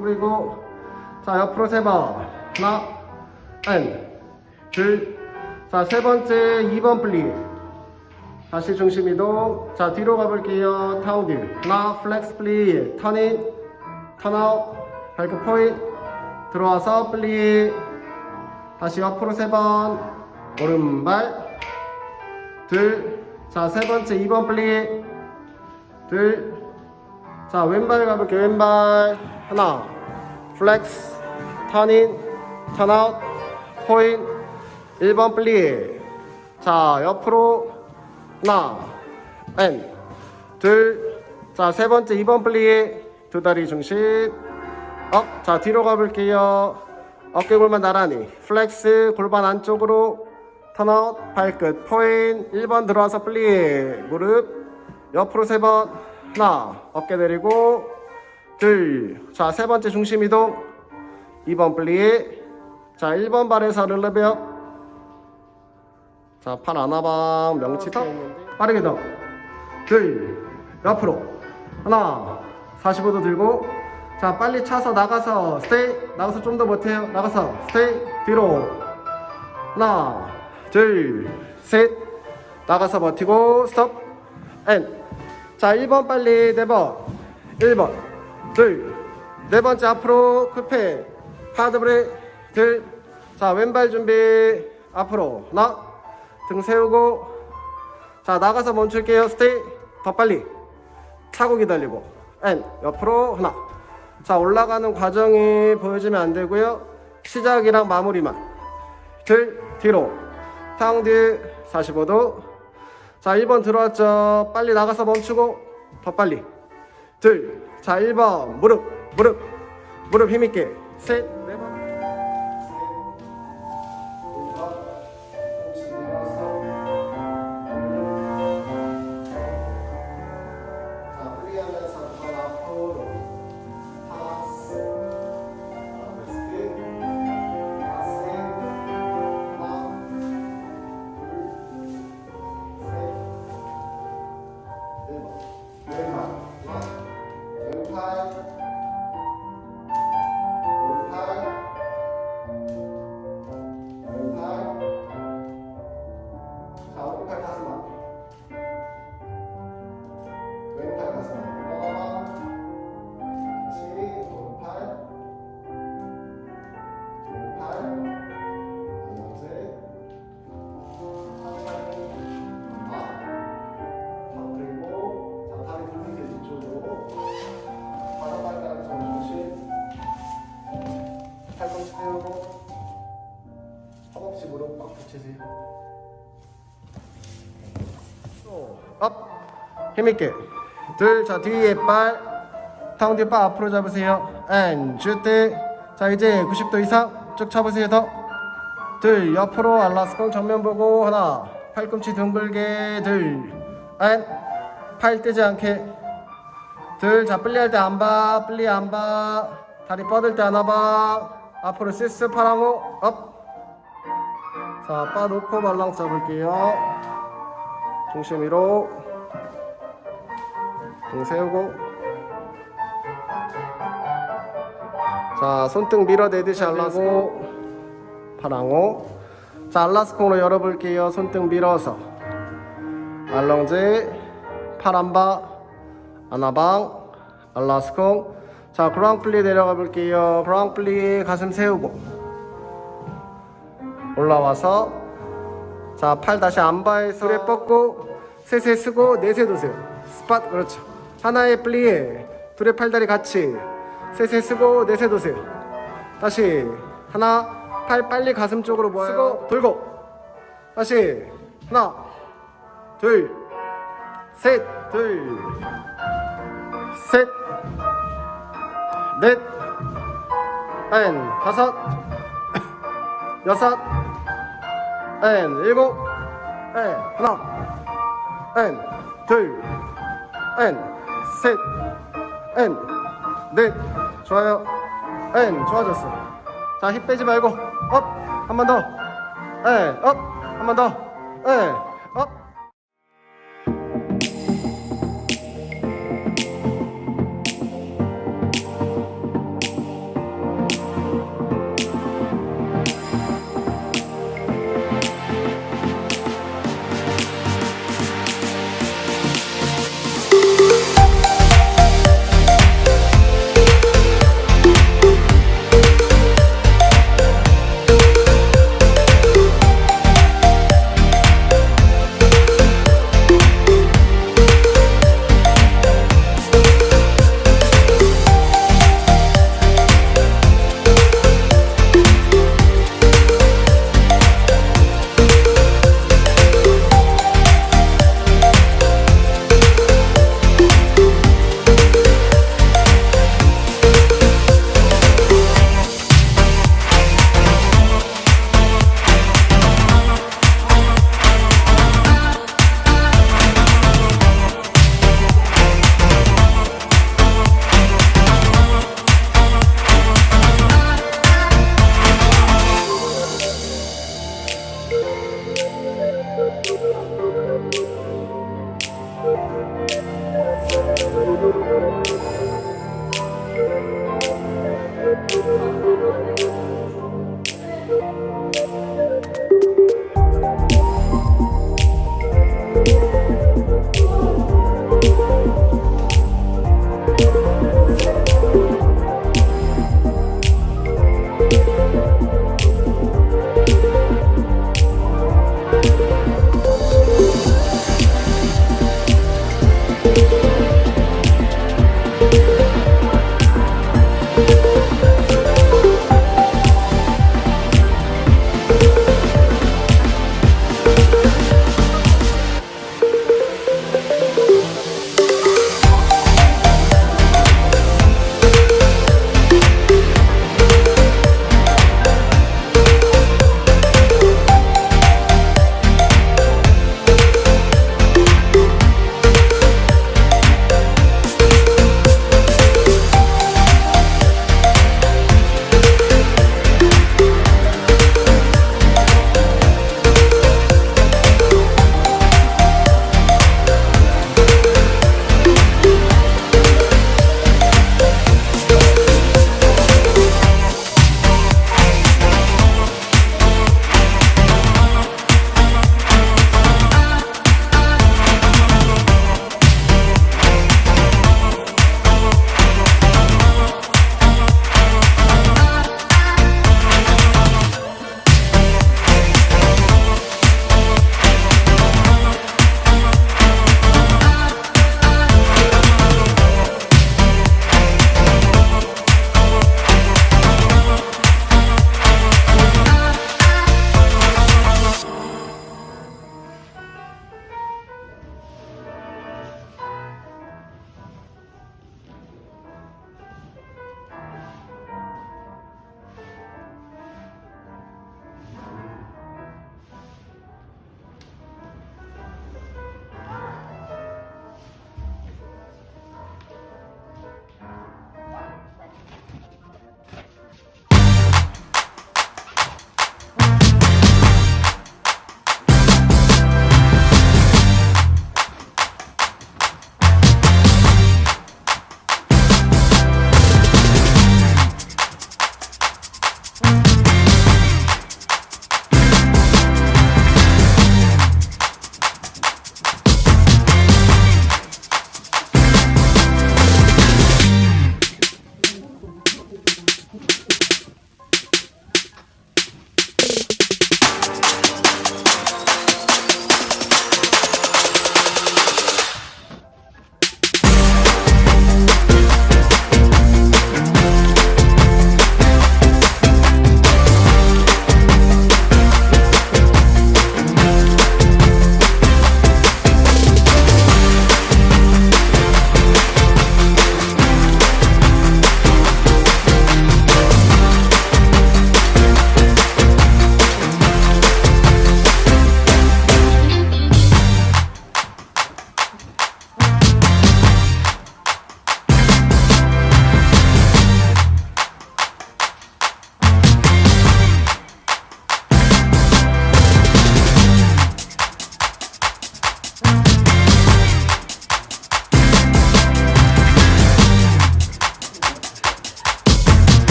그리고 자 옆으로 세 번. 하나 둘자세 번째 2번 플리. 다시 중심 이동. 자 뒤로 가볼게요. 타운드. 하나 플렉스 플리. 턴인 턴아웃. 발끝 포인 들어와서 플리. 다시 옆으로 세 번. 오른발. 둘 자 세 번째 2번 플리. 둘 자 왼발 가볼게요 왼발. 하나. 플렉스. 턴인 턴아웃. 포인. 1번 플리. 자 옆으로. 하나. 앤둘자 세 번째 2번 플리. 두 다리 중심. 업자 뒤로 가볼게요. 어깨 골반 나란히. 플렉스 골반 안쪽으로. 턴아웃 발끝. 포인. 1번 들어와서 플리. 무릎. 옆으로 세번 하나 어깨 내리고 둘자 세 번째 중심 이동 2번 플리 자 1번 발에서 르르베어 자, 팔 안아방 명치 더 빠르게 더. 둘, 옆으로. 하나, 45도 들고. 자, 빨리 차서 나가서 스테이. 나가서 좀 더 못해요. 나가서 스테이. 뒤로. 하나, 둘, 셋. 나가서 버티고 스톱. 앤. 자, 1번 빨리 4번. 1번. 둘. 네 번째 앞으로 쿠페. 하드 브레이크. 둘. 자, 왼발 준비. 앞으로. 하나. 등 세우고 자 나가서 멈출게요 스테이 더 빨리 차고 기다리고 앤 옆으로 하나 자 올라가는 과정이 보여지면 안 되고요 시작이랑 마무리만 들 뒤로 탕 뒤 45도 자 1번 들어왔죠. 빨리 나가서 멈추고 더 빨리. 둘자 1번 무릎 무릎 무릎 힘있게. 셋 업 힘있게 둘 자 뒤에 빨탕 뒤에 빨 앞으로 잡으세요. 앤주때자 이제 90도 이상 쭉 잡으세요 더 둘 옆으로 알라스콩 정면 보고 하나 팔꿈치 둥글게. 둘 앤팔 떼지 않게. 둘 자 플리 할 때 안 봐. 플리 안 봐. 다리 뻗을 때 안아봐. 앞으로 시스 파랑호. 업 자 빠 놓고 발랑 잡을게요. 중심 위로 등 세우고. 자 손등 밀어내듯이 알라고. 파랑호. 자 알라스콩으로 열어볼게요. 손등 밀어서. 알렁제 파란바. 아나방. 알라스콩 자 그랑플리 내려가 볼게요. 그랑플리 가슴 세우고. 올라와서. 자 팔 다시 안바에서 그래 뻗고. 셋에 쓰고 넷에 두세요 스팟 그렇죠 하나의 플리에 둘의 팔다리 같이 셋에 쓰고 넷에 두세요 다시 하나 팔 빨리 가슴 쪽으로 모아요. 쓰고 돌고. 다시 하나 둘 셋 둘 셋넷앤 다섯 여섯 앤 일곱 앤 하나 앤둘앤 셋. 앤넷 좋아요. 앤 좋아졌어. 자힘 빼지 말고 업. 한 번 더. 앤 업. 한 번 더. 앤